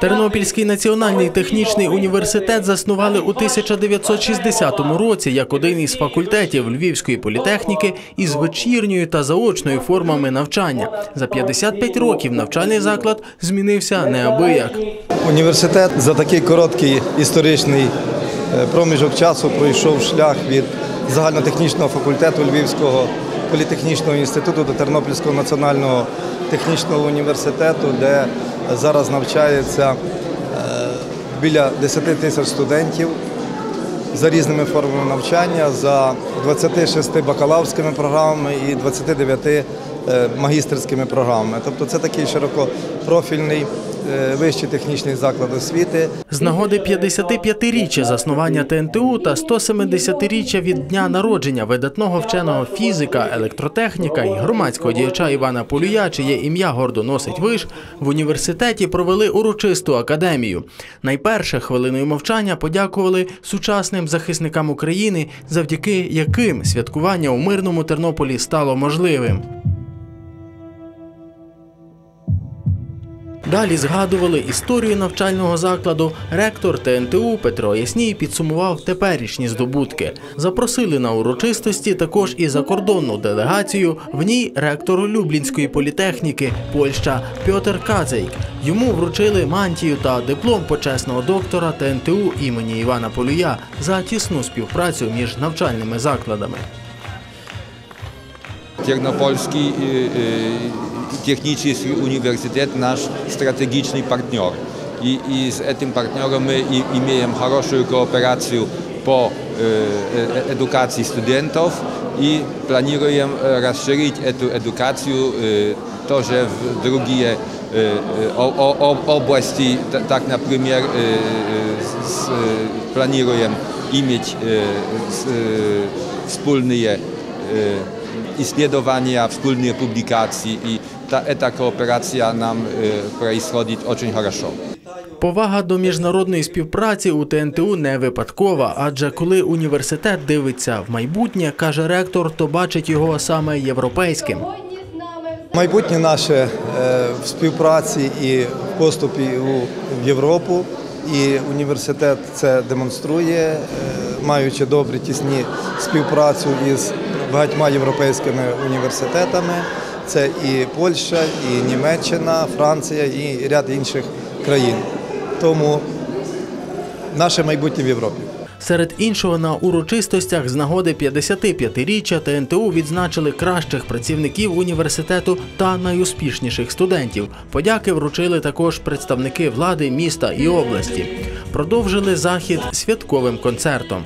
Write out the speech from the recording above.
Тернопільський національний технічний університет заснували у 1960 році як один із факультетів Львівської політехніки із вечірньою та заочною формами навчання. За 55 років навчальний заклад змінився неабияк. Університет за такий короткий історичний е, проміжок часу пройшов шлях від загальнотехнічного факультету Львівського політехнічного інституту до Тернопільського національного технічного університету, де зараз навчається е, біля 10 тисяч студентів за різними формами навчання, за 26 бакалаврськими програмами і 29 е, магістерськими програмами. Тобто це такий широкопрофільний е, вищий технічний заклад освіти. З нагоди 55-річчя заснування ТНТУ та 170-річчя від дня народження видатного вченого фізика, електротехніка і громадського діяча Івана Полюя, чиє ім'я гордо носить виш, в університеті провели урочисту академію. Найперше хвилиною мовчання подякували сучасним захисникам України, завдяки яким святкування у мирному Тернополі стало можливим. Далі згадували історію навчального закладу. Ректор ТНТУ Петро Ясній підсумував теперішні здобутки. Запросили на урочистості також і закордонну делегацію. В ній ректору Люблінської політехніки Польща Пьотер Кацейк. Йому вручили мантію та диплом почесного доктора ТНТУ імені Івана Полюя за тісну співпрацю між навчальними закладами. Тернопольский э, э, технический университет наш стратегичный партнер. И, и с этим партнером мы и, имеем хорошую кооперацию по э, э, эдукации студентов и планируем э, расширить эту эдукацию э, тоже в другие э, э, о- о- области. Т- Так, например, э, э, с- э, планируем иметь э, с- э, wspólne э, исследования, wspólne публикации. И та, эта кооперация нам э, происходит очень хорошо. Повага до міжнародної співпраці у ТНТУ не випадкова, адже коли університет дивиться в майбутнє, каже ректор, то бачить його саме європейським. Майбутнє наше е, в співпраці і в поступі у в Європу. І університет це демонструє, е, маючи добрі тісні співпрацю із багатьма європейськими університетами. Це і Польща, і Німеччина, Франція, і ряд інших країн. Тому наше майбутнє в Європі. Серед іншого на урочистостях з нагоди 55-річчя ТНТУ відзначили кращих працівників університету та найуспішніших студентів. Подяки вручили також представники влади міста і області. Продовжили захід святковим концертом.